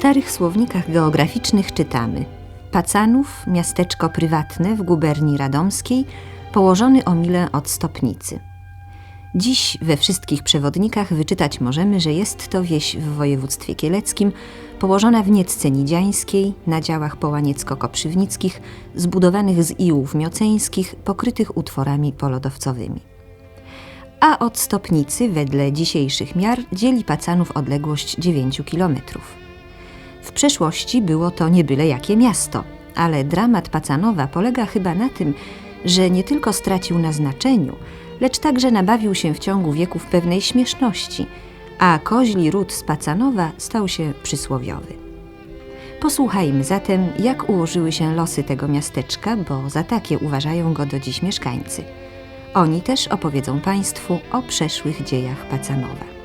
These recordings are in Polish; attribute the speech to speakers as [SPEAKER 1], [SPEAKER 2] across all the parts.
[SPEAKER 1] starych słownikach geograficznych czytamy Pacanów, miasteczko prywatne w guberni radomskiej, położony o milę od Stopnicy. Dziś we wszystkich przewodnikach wyczytać możemy, że jest to wieś w województwie kieleckim, położona w Niecce Nidziańskiej, na działach połaniecko-koprzywnickich, zbudowanych z iłów mioceńskich, pokrytych utworami polodowcowymi. A od Stopnicy, wedle dzisiejszych miar, dzieli Pacanów odległość 9 kilometrów. W przeszłości było to nie byle jakie miasto, ale dramat Pacanowa polega chyba na tym, że nie tylko stracił na znaczeniu, lecz także nabawił się w ciągu wieków pewnej śmieszności, a koźli ród z Pacanowa stał się przysłowiowy. Posłuchajmy zatem, jak ułożyły się losy tego miasteczka, bo za takie uważają go do dziś mieszkańcy. Oni też opowiedzą Państwu o przeszłych dziejach Pacanowa.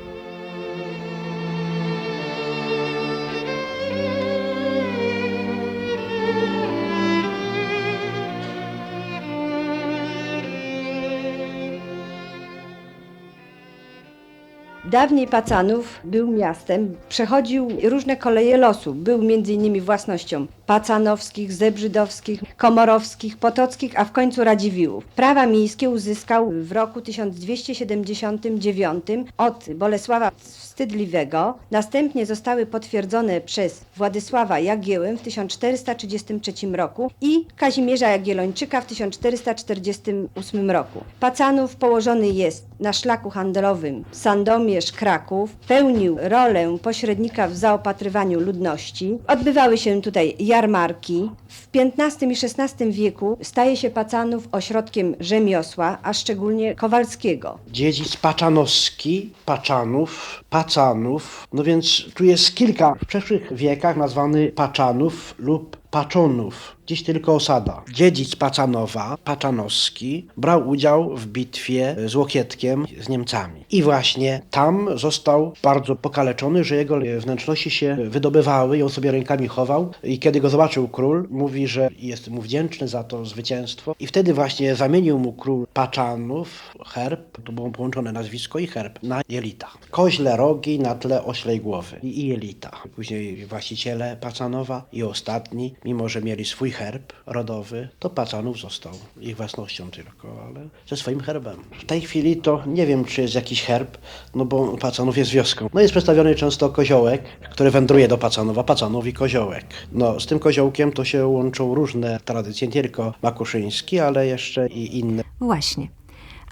[SPEAKER 2] Dawniej Pacanów był miastem, przechodził różne koleje losu. Był m.in. własnością pacanowskich, zebrzydowskich, komorowskich, potockich, a w końcu Radziwiłłów. Prawa miejskie uzyskał w roku 1279 od Bolesława Wstydliwego. Następnie zostały potwierdzone przez Władysława Jagiełę w 1433 roku i Kazimierza Jagiellończyka w 1448 roku. Pacanów położony jest na szlaku handlowym Sandomierz Kraków, pełnił rolę pośrednika w zaopatrywaniu ludności. Odbywały się tutaj jarmarki. W XV i XVI wieku staje się Pacanów ośrodkiem rzemiosła, a szczególnie kowalskiego.
[SPEAKER 3] Dziedzic Paczanowski, Paczanów, Pacanów. No więc tu jest kilka w przeszłych wiekach nazwany Paczanów lub Paczonów, dziś tylko osada. Dziedzic Pacanowa, Paczanowski, brał udział w bitwie z Łokietkiem, z Niemcami. I właśnie tam został bardzo pokaleczony, że jego wnętrzności się wydobywały i on sobie rękami chował. I kiedy go zobaczył król, mówi, że jest mu wdzięczny za to zwycięstwo. I wtedy właśnie zamienił mu król Paczanów, herb, to było połączone nazwisko i herb, na jelita. Koźle rogi na tle oślej głowy i jelita. Później właściciele Pacanowa i ostatni mimo że mieli swój herb rodowy, to Pacanów został ich własnością tylko, ale ze swoim herbem. W tej chwili to nie wiem, czy jest jakiś herb, no bo Pacanów jest wioską. No jest przedstawiony często koziołek, który wędruje do Pacanowa, Pacanów i koziołek. No z tym koziołkiem to się łączą różne tradycje, nie tylko makuszyński, ale jeszcze i inne.
[SPEAKER 1] Właśnie.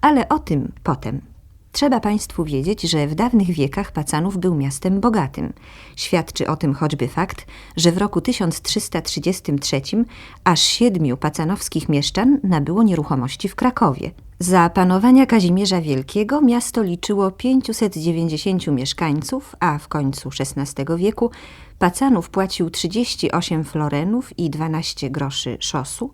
[SPEAKER 1] Ale o tym potem. Trzeba Państwu wiedzieć, że w dawnych wiekach Pacanów był miastem bogatym. Świadczy o tym choćby fakt, że w roku 1333 aż siedmiu pacanowskich mieszczan nabyło nieruchomości w Krakowie. Za panowania Kazimierza Wielkiego miasto liczyło 590 mieszkańców, a w końcu XVI wieku Pacanów płacił 38 florenów i 12 groszy szosu,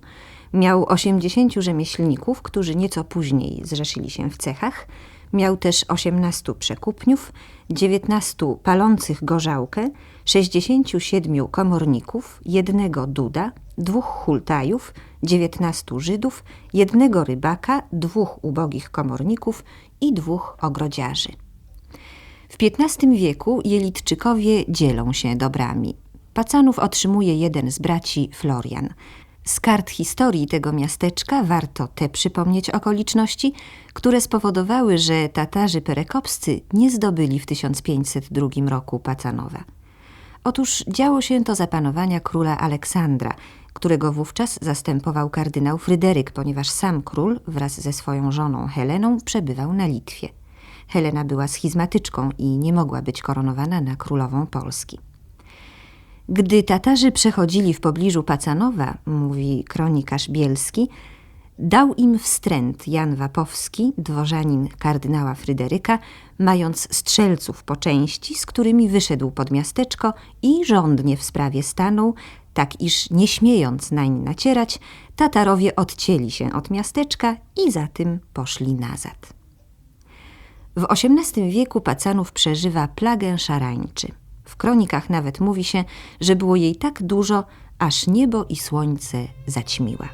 [SPEAKER 1] miał 80 rzemieślników, którzy nieco później zrzeszyli się w cechach, Miał też 18 przekupniów, 19 palących gorzałkę, 67 komorników, jednego duda, dwóch hultajów, 19 Żydów, jednego rybaka, dwóch ubogich komorników i dwóch ogrodziarzy. W XV wieku jelitczykowie dzielą się dobrami. Pacanów otrzymuje jeden z braci Florian – z kart historii tego miasteczka warto te przypomnieć okoliczności, które spowodowały, że Tatarzy perekopscy nie zdobyli w 1502 roku Pacanowa. Otóż działo się to za panowania króla Aleksandra, którego wówczas zastępował kardynał Fryderyk, ponieważ sam król wraz ze swoją żoną Heleną przebywał na Litwie. Helena była schizmatyczką i nie mogła być koronowana na królową Polski. Gdy Tatarzy przechodzili w pobliżu Pacanowa, mówi kronikarz Bielski, dał im wstręt Jan Wapowski, dworzanin kardynała Fryderyka, mając strzelców po części, z którymi wyszedł pod miasteczko i rządnie w sprawie stanął, tak iż nie śmiejąc nań nacierać, Tatarowie odcięli się od miasteczka i za tym poszli nazad. W XVIII wieku Pacanów przeżywa plagę szarańczy. Kronikach nawet mówi się, że było jej tak dużo, aż niebo i słońce zaćmiła.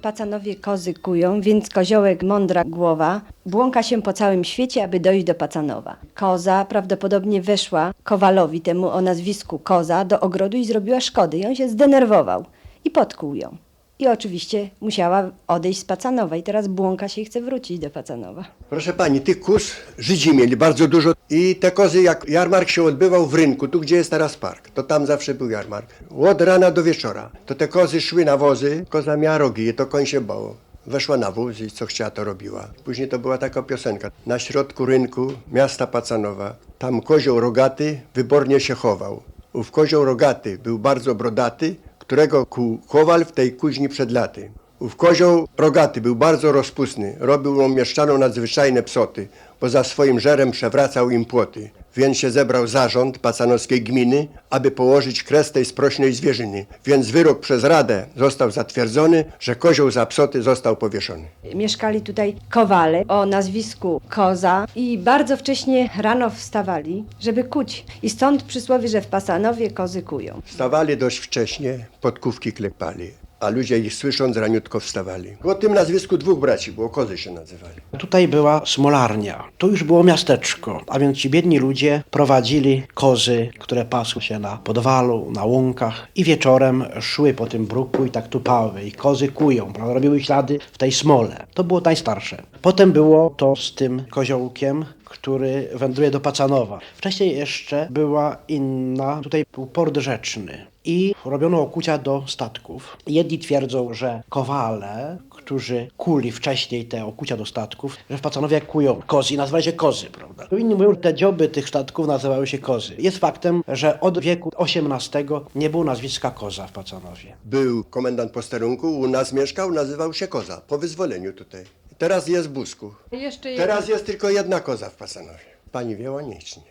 [SPEAKER 2] Pacanowie kozy kują, więc koziołek mądra głowa błąka się po całym świecie, aby dojść do Pacanowa. Koza prawdopodobnie weszła Kowalowi, temu o nazwisku Koza, do ogrodu i zrobiła szkody. I on się zdenerwował i podkuł ją. I oczywiście musiała odejść z Pacanowa i teraz błąka się i chce wrócić do Pacanowa.
[SPEAKER 4] Proszę pani, tych kóz Żydzi mieli bardzo dużo i te kozy, jak jarmark się odbywał w rynku, tu gdzie jest teraz park, to tam zawsze był jarmark. Od rana do wieczora, to te kozy szły na wozy, koza miała rogi to koń się bało. Weszła na wóz i co chciała, to robiła. Później to była taka piosenka. Na środku rynku miasta Pacanowa, tam kozioł rogaty wybornie się chował. Ów kozioł rogaty był bardzo brodaty, którego kuł kowal w tej kuźni przed laty. Ów kozioł rogaty był bardzo rozpustny, robił on mieszczanom nadzwyczajne psoty, bo za swoim żerem przewracał im płoty. Więc się zebrał zarząd pacanowskiej gminy, aby położyć kres tej sprośnej zwierzyny. Więc wyrok przez Radę został zatwierdzony, że kozioł za psoty został powieszony.
[SPEAKER 2] Mieszkali tutaj kowale o nazwisku Koza i bardzo wcześnie rano wstawali, żeby kuć. I stąd przysłowie, że w Pasanowie kozy kują.
[SPEAKER 4] Wstawali dość wcześnie, podkówki klepali, a ludzie ich słysząc raniutko wstawali. O tym nazwisku dwóch braci było, kozy się nazywali.
[SPEAKER 3] Tutaj była smolarnia. Tu już było miasteczko, a więc ci biedni ludzie prowadzili kozy, które pasły się na podwalu, na łąkach i wieczorem szły po tym bruku i tak tupały i kozy kują, prawda? robiły ślady w tej smole. To było najstarsze. Potem było to z tym koziołkiem, który wędruje do Pacanowa. Wcześniej jeszcze była inna, tutaj był port rzeczny i robiono okucia do statków. Jedni twierdzą, że kowale, którzy kuli wcześniej te okucia do statków, że w Pacanowie kują kozy i nazywali się kozy, prawda? Inni mówią, że te dzioby tych statków nazywały się kozy. Jest faktem, że od wieku XVIII nie było nazwiska koza w Pacanowie.
[SPEAKER 4] Był komendant posterunku, u nas mieszkał, nazywał się Koza, po wyzwoleniu tutaj. Teraz jest w Busku.
[SPEAKER 5] Jeszcze jeden.
[SPEAKER 4] Teraz jest tylko jedna koza w Pasanowie. Pani wieła nic nie.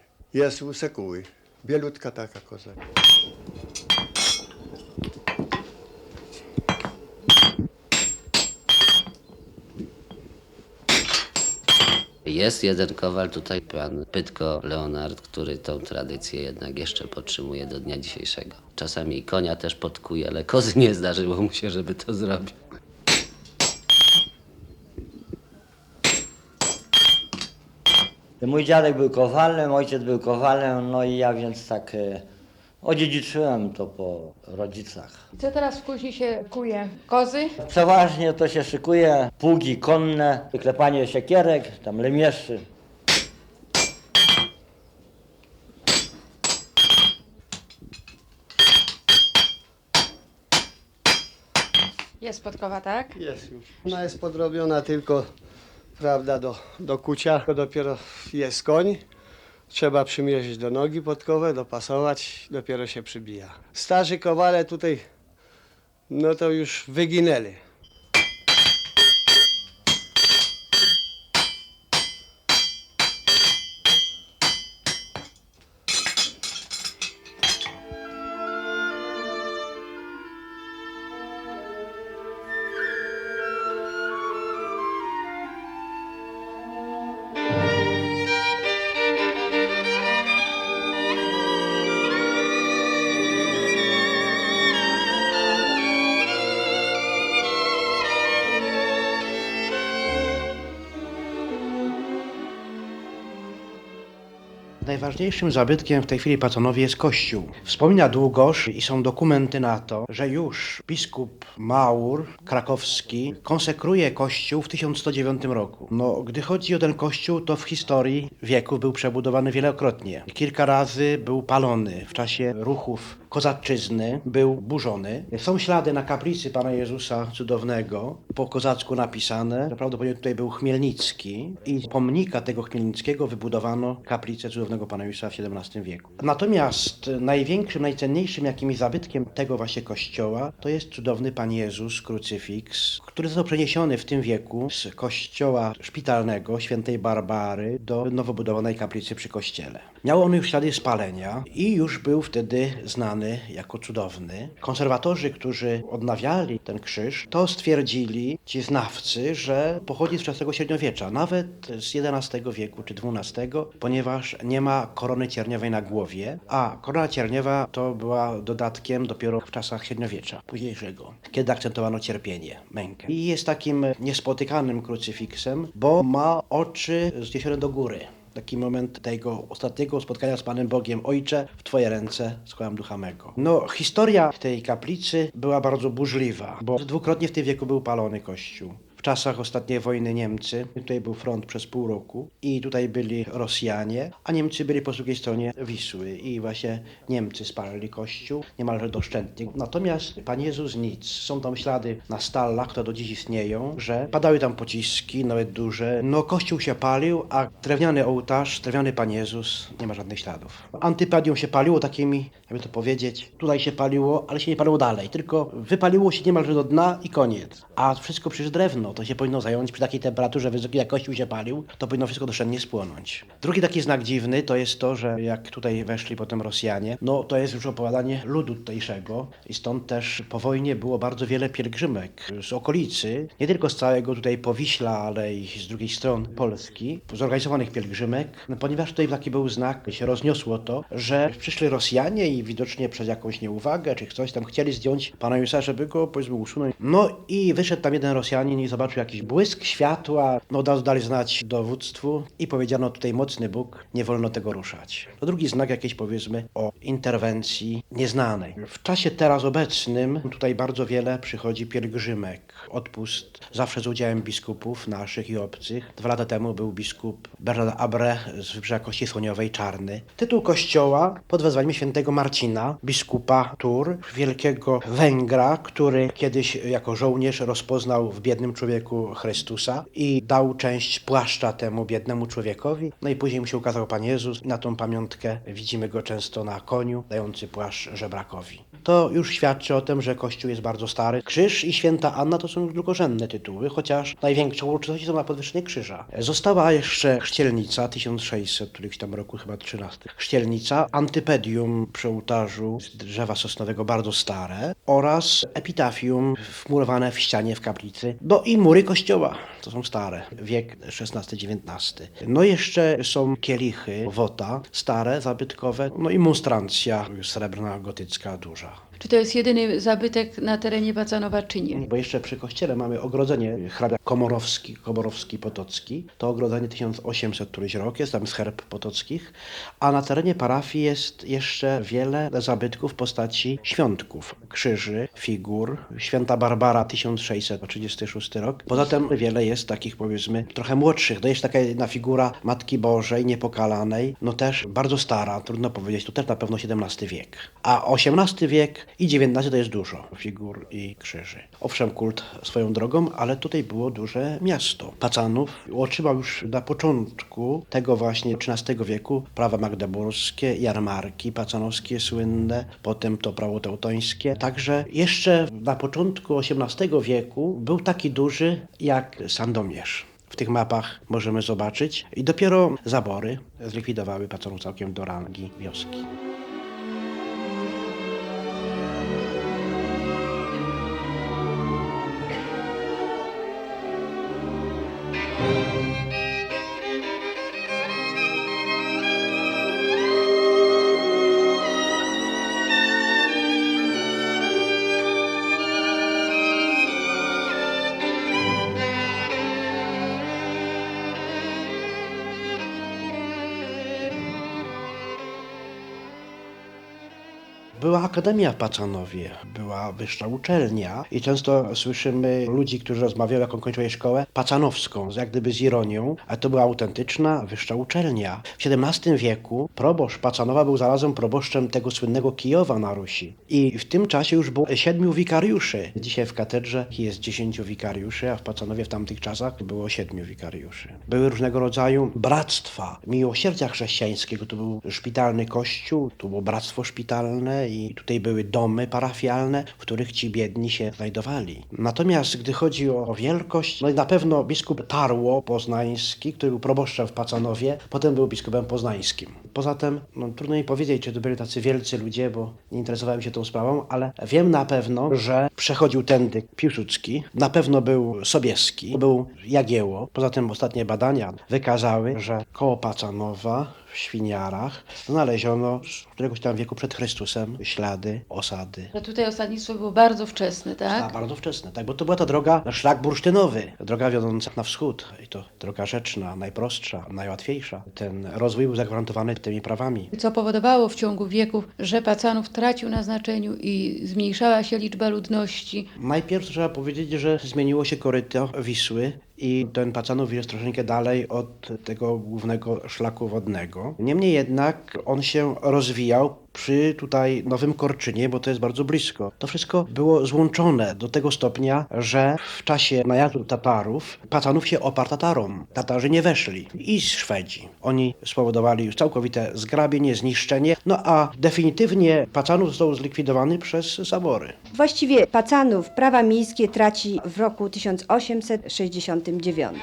[SPEAKER 4] Jest u Sekuły. Bielutka taka koza.
[SPEAKER 6] Jest jeden kowal tutaj, pan Pytko Leonard, który tą tradycję jednak jeszcze podtrzymuje do dnia dzisiejszego. Czasami konia też podkuje, ale kozy nie zdarzyło mu się, żeby to zrobił.
[SPEAKER 7] Mój dziadek był kowalem, ojciec był kowalem, no i ja więc tak e, odziedziczyłem to po rodzicach.
[SPEAKER 5] Co teraz w kuźni się kuje? Kozy?
[SPEAKER 7] Przeważnie to się szykuje pługi konne, klepanie siekierek, tam lemieszy.
[SPEAKER 5] Jest podkowa, tak?
[SPEAKER 8] Jest już. Ona jest podrobiona tylko, prawda, do, do kucia. To dopiero jest koń. Trzeba przymierzyć do nogi podkowę, dopasować, dopiero się przybija. Starzy kowale tutaj, no to już wyginęli.
[SPEAKER 3] Najważniejszym zabytkiem w tej chwili Pacanowie jest kościół. Wspomina Długosz i są dokumenty na to, że już biskup Maur krakowski konsekruje kościół w 1109 roku. No, gdy chodzi o ten kościół, to w historii wieków był przebudowany wielokrotnie. Kilka razy był palony w czasie ruchów kozaczyzny, był burzony. Są ślady na kaplicy Pana Jezusa Cudownego, po kozacku napisane, że prawdopodobnie tutaj był Chmielnicki i pomnika tego Chmielnickiego wybudowano kaplicę Cudownego Pana Jezusa w XVII wieku. Natomiast największym, najcenniejszym jakimś zabytkiem tego właśnie kościoła to jest cudowny Pan Jezus, krucyfiks, który został przeniesiony w tym wieku z kościoła szpitalnego świętej Barbary do nowo budowanej kaplicy przy kościele. Miał on już ślady spalenia i już był wtedy znany jako cudowny. Konserwatorzy, którzy odnawiali ten krzyż, to stwierdzili ci znawcy, że pochodzi z wczesnego średniowiecza, nawet z XI wieku czy XII, ponieważ nie ma korony cierniowej na głowie, a korona cierniowa to była dodatkiem dopiero w czasach średniowiecza późniejszego, kiedy akcentowano cierpienie, mękę. I jest takim niespotykanym krucyfiksem, bo ma oczy zniesione do góry. Taki moment tego ostatniego spotkania z Panem Bogiem. Ojcze, w Twoje ręce składam ducha mego. No, historia tej kaplicy była bardzo burzliwa, bo dwukrotnie w tym wieku był palony kościół. W czasach ostatniej wojny Niemcy, tutaj był front przez pół roku i tutaj byli Rosjanie, a Niemcy byli po drugiej stronie Wisły i właśnie Niemcy spalili kościół niemalże doszczętnie. Natomiast Pan Jezus nic. Są tam ślady na stalach, które do dziś istnieją, że padały tam pociski, nawet duże. No kościół się palił, a drewniany ołtarz, drewniany Pan Jezus, nie ma żadnych śladów. Antypadium się paliło takimi, jakby to powiedzieć, tutaj się paliło, ale się nie paliło dalej, tylko wypaliło się niemalże do dna i koniec. A wszystko przecież drewno, to się powinno zająć przy takiej temperaturze wysokiej, jak kościół się palił, to powinno wszystko doszczętnie spłonąć. Drugi taki znak dziwny to jest to, że jak tutaj weszli potem Rosjanie, no to jest już opowiadanie ludu tutejszego i stąd też po wojnie było bardzo wiele pielgrzymek z okolicy, nie tylko z całego tutaj Powiśla, ale i z drugiej strony Polski, zorganizowanych pielgrzymek, no, ponieważ tutaj taki był znak, się rozniosło to, że przyszli Rosjanie i widocznie przez jakąś nieuwagę czy coś tam chcieli zdjąć Pana Jezusa, żeby go powiedzmy usunąć. No i wyszedł tam jeden Rosjanin i zobaczył jakiś błysk światła, no od razu dali znać dowództwu i powiedziano tutaj mocny Bóg, nie wolno tego ruszać. To drugi znak jakiejś powiedzmy o interwencji nieznanej. W czasie teraz obecnym tutaj bardzo wiele przychodzi pielgrzymek, odpust, zawsze z udziałem biskupów naszych i obcych. Dwa lata temu był biskup Bernard Abre z Wybrzeża Kości Słoniowej, Czarny. Tytuł kościoła pod wezwaniem świętego Marcina, biskupa Tur, wielkiego Węgra, który kiedyś jako żołnierz rozpoznał w biednym człowieku Chrystusa i dał część płaszcza temu biednemu człowiekowi. No i później mu się ukazał Pan Jezus. Na tą pamiątkę widzimy go często na koniu, dający płaszcz żebrakowi. To już świadczy o tym, że Kościół jest bardzo stary. Krzyż i święta Anna to są drugorzędne tytuły, chociaż największą uroczystość są na podwyższenie krzyża. Została jeszcze chrzcielnica 1600, któryś tam roku chyba 13. Chrzcielnica, antypedium przy ołtarzu z drzewa sosnowego bardzo stare oraz epitafium wmurowane w ścianie w kaplicy. No i mury kościoła, to są stare, wiek XVI-XIX. No jeszcze są kielichy, wota, stare, zabytkowe, no i monstrancja srebrna, gotycka, duża.
[SPEAKER 5] Czy to jest jedyny zabytek na terenie Pacanowa, czy nie?
[SPEAKER 3] Bo jeszcze przy kościele mamy ogrodzenie hrabia Komorowski, Komorowski Potocki. To ogrodzenie 1800 któryś rok jest, tam jest herb Potockich. A na terenie parafii jest jeszcze wiele zabytków w postaci świątków, krzyży, figur. Święta Barbara 1636 rok. Poza tym wiele jest takich powiedzmy trochę młodszych. To jest taka jedna figura Matki Bożej Niepokalanej, no też bardzo stara, trudno powiedzieć, to też na pewno XVII wiek. A XVIII wiek i XIX to jest dużo figur i krzyży. Owszem, kult swoją drogą, ale tutaj było duże miasto. Pacanów otrzymał już na początku tego właśnie XIII wieku prawa magdeburskie, jarmarki pacanowskie słynne, potem to prawo teutońskie. Także jeszcze na początku XVIII wieku był taki duży jak Sandomierz. W tych mapach możemy zobaczyć i dopiero zabory zlikwidowały Pacanów całkiem do rangi wioski. Była Akademia w Pacanowie, była wyższa uczelnia i często słyszymy ludzi, którzy rozmawiają, jaką kończyli szkołę pacanowską, jak gdyby z ironią, a to była autentyczna wyższa uczelnia. W XVII wieku proboszcz Pacanowa był zarazem proboszczem tego słynnego Kijowa na Rusi i w tym czasie już było siedmiu wikariuszy. Dzisiaj w katedrze jest dziesięciu wikariuszy, a w Pacanowie w tamtych czasach było siedmiu wikariuszy. Były różnego rodzaju bractwa, miłosierdzia chrześcijańskiego, tu był szpitalny kościół, tu było bractwo szpitalne i tutaj były domy parafialne, w których ci biedni się znajdowali. Natomiast gdy chodzi o, o wielkość, no i na pewno biskup Tarło Poznański, który był proboszczem w Pacanowie, potem był biskupem poznańskim. Poza tym, no, trudno mi powiedzieć, czy to byli tacy wielcy ludzie, bo nie interesowałem się tą sprawą, ale wiem na pewno, że przechodził tędy Piłsudski, na pewno był Sobieski, był Jagieło. Poza tym ostatnie badania wykazały, że koło Pacanowa w Świniarach znaleziono z któregoś tam wieku przed Chrystusem ślady osady.
[SPEAKER 5] Że tutaj osadnictwo było bardzo wczesne,
[SPEAKER 3] A,
[SPEAKER 5] tak?
[SPEAKER 3] bardzo wczesne, tak, bo to była ta droga, szlak bursztynowy, droga wiodąca na wschód. I to droga rzeczna, najprostsza, najłatwiejsza. Ten rozwój był zagwarantowany tymi prawami.
[SPEAKER 5] Co powodowało w ciągu wieków, że Pacanów tracił na znaczeniu i zmniejszała się liczba ludności.
[SPEAKER 3] Najpierw trzeba powiedzieć, że zmieniło się koryto Wisły i ten Pacanów jest troszeczkę dalej od tego głównego szlaku wodnego. Niemniej jednak on się rozwijał przy tutaj Nowym Korczynie, bo to jest bardzo blisko. To wszystko było złączone do tego stopnia, że w czasie najazdu Tatarów Pacanów się oparł Tatarom. Tatarzy nie weszli i Szwedzi. Oni spowodowali już całkowite zgrabienie, zniszczenie, no a definitywnie Pacanów został zlikwidowany przez zabory.
[SPEAKER 2] Właściwie Pacanów prawa miejskie traci w roku 1869.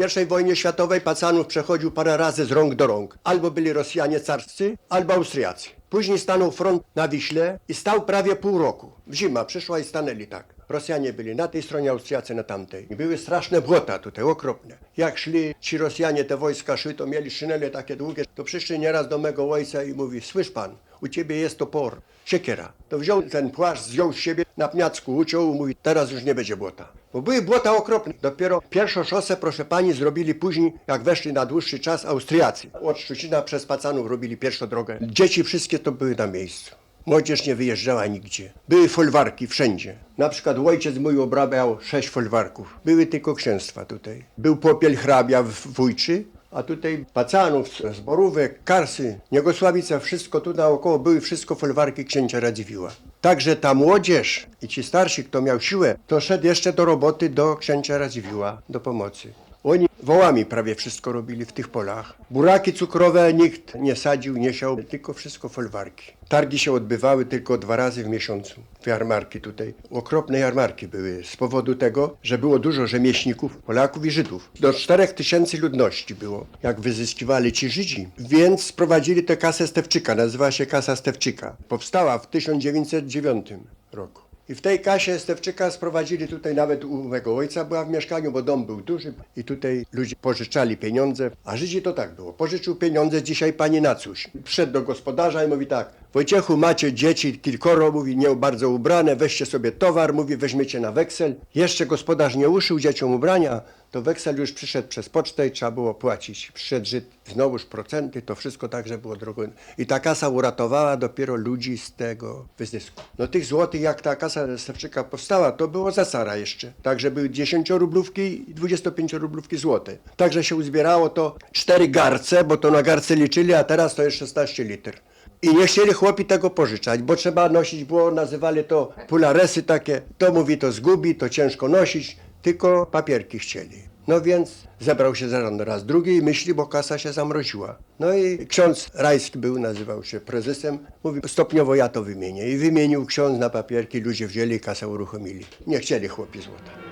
[SPEAKER 4] I wojnie światowej Pacanów przechodził parę razy z rąk do rąk. Albo byli Rosjanie carscy, albo Austriacy. Później stanął front na Wiśle i stał prawie pół roku. Zima przyszła i stanęli tak. Rosjanie byli na tej stronie, Austriacy na tamtej. I były straszne błota tutaj, okropne. Jak szli ci Rosjanie, te wojska szły, to mieli szynele takie długie. To przyszli nieraz do mego ojca i mówi, słysz pan, u ciebie jest topor, siekiera. To wziął ten płaszcz, zdjął z siebie, na pniacku uciął, mówi, teraz już nie będzie błota. Bo były błota okropne. Dopiero pierwszą szosę, proszę pani, zrobili później, jak weszli na dłuższy czas Austriacy. Od Szczucina przez Pacanów robili pierwszą drogę. Dzieci wszystkie to były na miejscu. Młodzież nie wyjeżdżała nigdzie. Były folwarki wszędzie. Na przykład ojciec mój obrabiał sześć folwarków. Były tylko księstwa tutaj. Był popiel hrabia w Wójczy, a tutaj Pacanów, Zborówek, Karsy, Niegosławica, wszystko tu naokoło były wszystko folwarki księcia Radziwiła. Także ta młodzież i ci starsi, kto miał siłę, to szedł jeszcze do roboty do księcia Radziwiła, do pomocy. Oni wołami prawie wszystko robili w tych polach. Buraki cukrowe nikt nie sadził, nie siał, tylko wszystko folwarki. Targi się odbywały tylko dwa razy w miesiącu. Jarmarki tutaj. Okropne jarmarki były z powodu tego, że było dużo rzemieślników, Polaków i Żydów. Do czterech tysięcy ludności było, jak wyzyskiwali ci Żydzi. Więc sprowadzili tę kasę Stewczyka, nazywała się kasa Stewczyka. Powstała w 1909 roku. I w tej kasie Stewczyka sprowadzili tutaj nawet u mego ojca była w mieszkaniu, bo dom był duży i tutaj ludzie pożyczali pieniądze. A Żydzi to tak było. Pożyczył pieniądze dzisiaj pani na coś. Wszedł do gospodarza i mówi tak, Wojciechu macie dzieci kilkoro, mówi nie bardzo ubrane, weźcie sobie towar, mówi weźmiecie na weksel. Jeszcze gospodarz nie uszył dzieciom ubrania, to weksel już przyszedł przez pocztę i trzeba było płacić. Przyszedł Żyd, znowuż procenty, to wszystko także było drogo. I ta kasa uratowała dopiero ludzi z tego wyzysku. No tych złotych, jak ta kasa Stawczyka powstała, to było za cara jeszcze. Także były 10-rublówki i 25-rublówki złote. Także się uzbierało to cztery garce, bo to na garce liczyli, a teraz to jest 16 liter. I nie chcieli chłopi tego pożyczać, bo trzeba nosić było, nazywali to pularesy takie. To mówi, to zgubi, to ciężko nosić, tylko papierki chcieli. No więc zebrał się zarząd raz drugi i myśli, bo kasa się zamroziła. No i ksiądz Rajski był, nazywał się prezesem, mówi stopniowo ja to wymienię. I wymienił ksiądz na papierki, ludzie wzięli kasę uruchomili. Nie chcieli chłopi złota.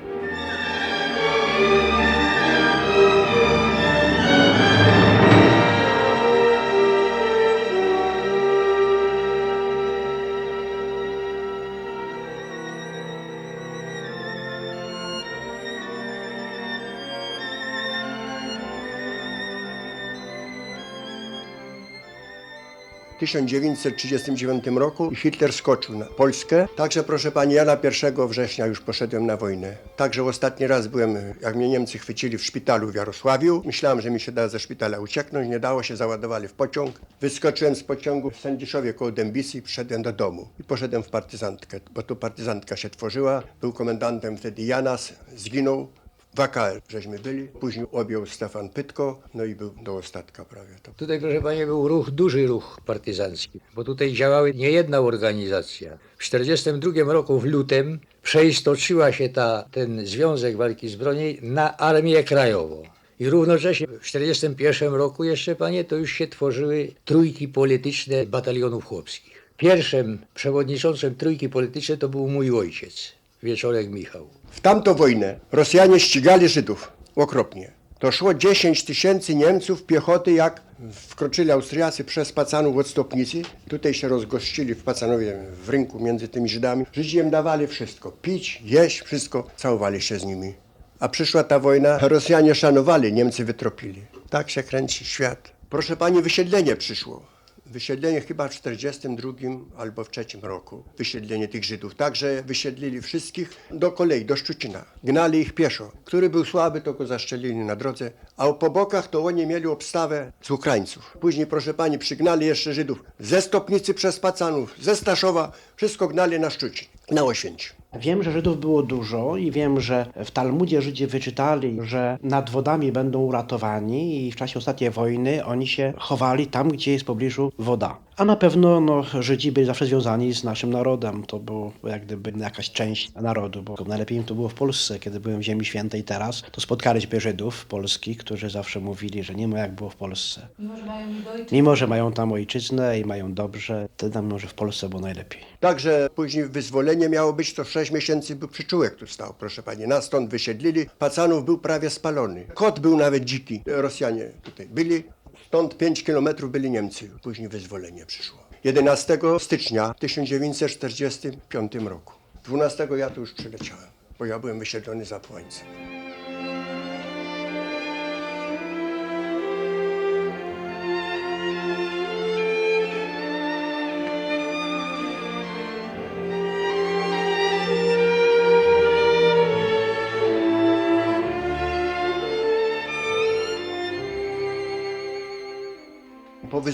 [SPEAKER 4] W 1939 roku Hitler skoczył na Polskę. Także proszę pani, ja na 1 września już poszedłem na wojnę. Także ostatni raz byłem, jak mnie Niemcy chwycili w szpitalu w Jarosławiu. Myślałem, że mi się da ze szpitala ucieknąć, nie dało się, załadowali w pociąg. Wyskoczyłem z pociągu w Sędziszowie koło Dębicy i przyszedłem do domu. I poszedłem w partyzantkę, bo tu partyzantka się tworzyła. Był komendantem wtedy Janas, zginął. W AKL żeśmy byli, później objął Stefan Pytko, no i był do ostatka prawie. To
[SPEAKER 9] Tutaj, proszę Panie, był ruch, duży ruch partyzancki, bo tutaj działały nie jedna organizacja. W 1942 roku w lutym przeistoczyła się ta, ten Związek Walki Zbrojnej na Armię Krajową. I równocześnie w 1941 roku jeszcze, Panie, to już się tworzyły trójki polityczne batalionów chłopskich. Pierwszym przewodniczącym trójki politycznej to był mój ojciec, Wieczorek Michał.
[SPEAKER 4] W tamtą wojnę Rosjanie ścigali Żydów okropnie. To szło 10 tysięcy Niemców piechoty, jak wkroczyli Austriacy przez Pacanów od Stopnicy. Tutaj się rozgościli w Pacanowie, w rynku między tymi Żydami. Żydzi im dawali wszystko, pić, jeść, wszystko, całowali się z nimi. A przyszła ta wojna, Rosjanie szanowali, Niemcy wytropili. Tak się kręci świat. Proszę pani, wysiedlenie przyszło. Wysiedlenie chyba w 42 albo w trzecim roku. Wysiedlenie tych Żydów. Także wysiedlili wszystkich do kolei, do Szczucina. Gnali ich pieszo. Który był słaby, to go zaszczelili na drodze. A po bokach to oni mieli obstawę z Ukraińców. Później, proszę pani, przygnali jeszcze Żydów ze Stopnicy przez Pacanów, ze Staszowa. Wszystko gnali na Szczucin, na Oświęcim.
[SPEAKER 3] Wiem, że Żydów było dużo i wiem, że w Talmudzie Żydzi wyczytali, że nad wodami będą uratowani i w czasie ostatniej wojny oni się chowali tam, gdzie jest w pobliżu woda. A na pewno no, Żydzi byli zawsze związani z naszym narodem. To było jak gdyby jakaś część narodu, bo najlepiej im to było w Polsce. Kiedy byłem w Ziemi Świętej teraz, to spotkaliśmy Żydów polskich, którzy zawsze mówili, że nie ma jak było w Polsce.
[SPEAKER 5] Mimo, że mają niby ojczyznę.
[SPEAKER 3] Mimo, że mają tam ojczyznę i mają dobrze, to tam może w Polsce było najlepiej.
[SPEAKER 4] Także później wyzwolenie miało być, to 6 miesięcy był przyczółek tu stał, proszę pani. Nas stąd wysiedlili, Pacanów był prawie spalony. Kot był nawet dziki, Rosjanie tutaj byli, stąd 5 kilometrów byli Niemcy. Później wyzwolenie przyszło. 11 stycznia 1945 roku. 12 ja tu już przyleciałem, bo ja byłem wysiedlony za Płańcem.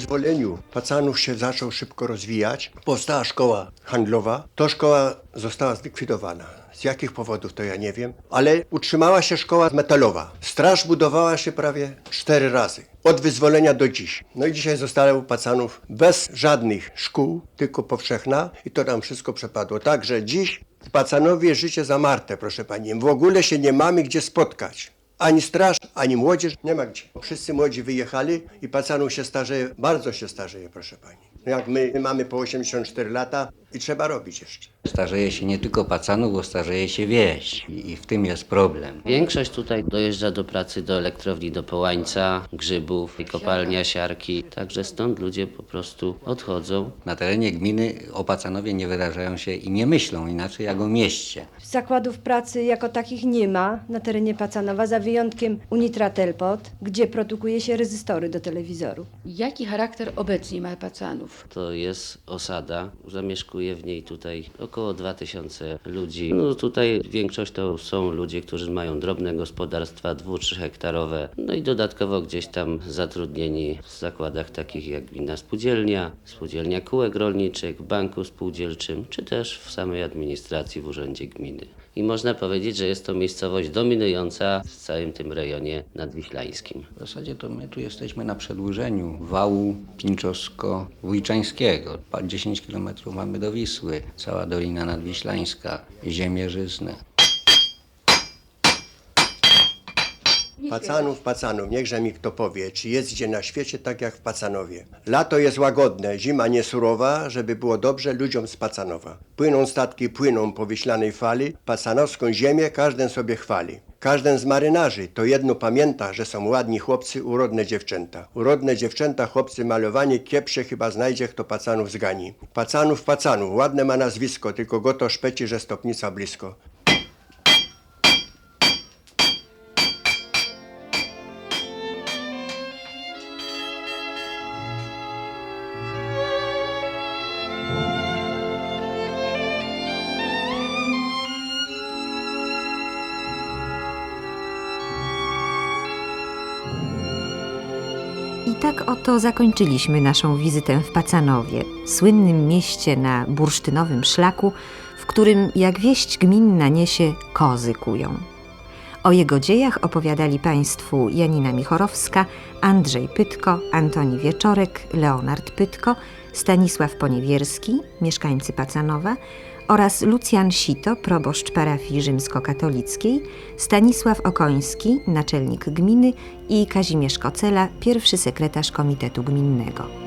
[SPEAKER 4] Wyzwoleniu Pacanów się zaczął szybko rozwijać. Powstała szkoła handlowa. To szkoła została zlikwidowana. Z jakich powodów to ja nie wiem, ale utrzymała się szkoła metalowa. Straż budowała się prawie cztery razy. Od wyzwolenia do dziś. No i dzisiaj zostało Pacanów bez żadnych szkół, tylko powszechna i to tam wszystko przepadło. Także dziś Pacanowie życie zamarte, proszę pani. W ogóle się nie mamy gdzie spotkać. Ani straż, ani młodzież, nie ma gdzie. Wszyscy młodzi wyjechali i Pacanów się starzeje, bardzo się starzeje, proszę pani. Jak my, my mamy po 84 lata i trzeba robić jeszcze.
[SPEAKER 10] Starzeje się nie tylko pacanów, bo starzeje się wieś i, i w tym jest problem.
[SPEAKER 6] Większość tutaj dojeżdża do pracy do elektrowni do Połańca, Grzybów i kopalnia Siarki. Także stąd ludzie po prostu odchodzą.
[SPEAKER 10] Na terenie gminy o Pacanowie nie wyrażają się i nie myślą inaczej jak o mieście.
[SPEAKER 2] Zakładów pracy jako takich nie ma na terenie Pacanowa, za wyjątkiem Unitra Telpot, gdzie produkuje się rezystory do telewizoru.
[SPEAKER 5] Jaki charakter obecnie ma Pacanów?
[SPEAKER 6] To jest osada, zamieszkuje w niej tutaj około 2000 ludzi. No tutaj większość to są ludzie, którzy mają drobne gospodarstwa, dwu, trzy hektarowe. No i dodatkowo gdzieś tam zatrudnieni w zakładach takich jak Gmina Spółdzielnia, Spółdzielnia Kółek Rolniczych, Banku Spółdzielczym, czy też w samej administracji w Urzędzie Gminy. I można powiedzieć, że jest to miejscowość dominująca w całym tym rejonie nadwiślańskim.
[SPEAKER 10] W zasadzie to my tu jesteśmy na przedłużeniu wału pińczowsko-wujczańskiego. Pa- 10 kilometrów mamy do Wisły, cała Dolina Nadwiślańska, ziemie
[SPEAKER 4] Pacanów, Pacanów, niechże mi kto powie, czy jest gdzie na świecie tak jak w Pacanowie. Lato jest łagodne, zima nie surowa, żeby było dobrze ludziom z Pacanowa. Płyną statki, płyną po wyślanej fali, pacanowską ziemię każdy sobie chwali. Każdy z marynarzy to jedno pamięta, że są ładni chłopcy, urodne dziewczęta. Urodne dziewczęta, chłopcy malowanie, kiepsie chyba znajdzie, kto Pacanów zgani. Pacanów, Pacanów, ładne ma nazwisko, tylko go to szpeci, że stopnica blisko.
[SPEAKER 1] Zakończyliśmy naszą wizytę w Pacanowie, słynnym mieście na bursztynowym szlaku, w którym, jak wieść gminna niesie, kozy kują. O jego dziejach opowiadali Państwu Janina Michorowska, Andrzej Pytko, Antoni Wieczorek, Leonard Pytko, Stanisław Poniewierski, mieszkańcy Pacanowa oraz Lucjan Sito, proboszcz parafii rzymskokatolickiej, Stanisław Okoński, naczelnik gminy i Kazimierz Kocela, pierwszy sekretarz Komitetu Gminnego.